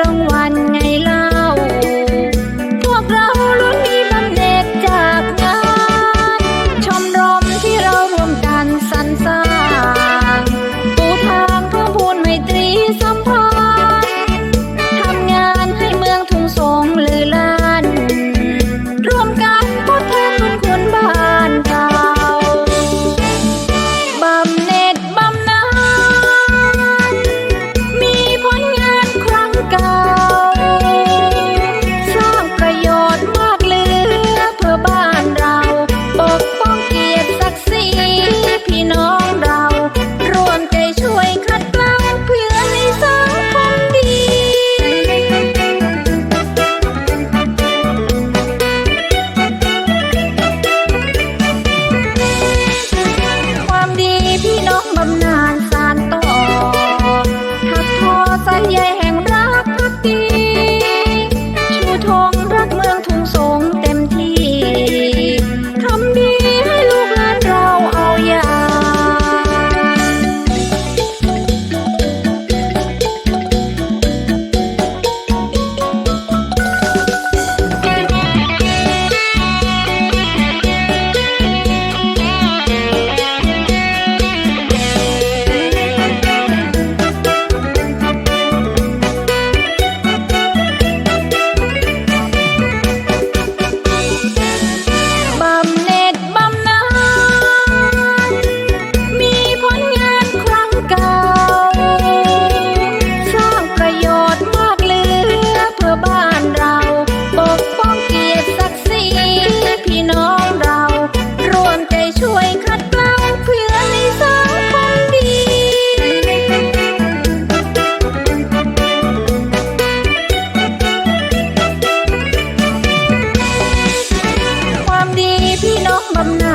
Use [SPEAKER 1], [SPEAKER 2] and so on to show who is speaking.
[SPEAKER 1] รางวัลไงเล่า พวกเราล้วนมีบำเหน็จจากงาน ชมรมที่เรารวมกันสรรสร้างปูทางเพื่อพูนไมตรีสัมพันธ์ yeah. I'm not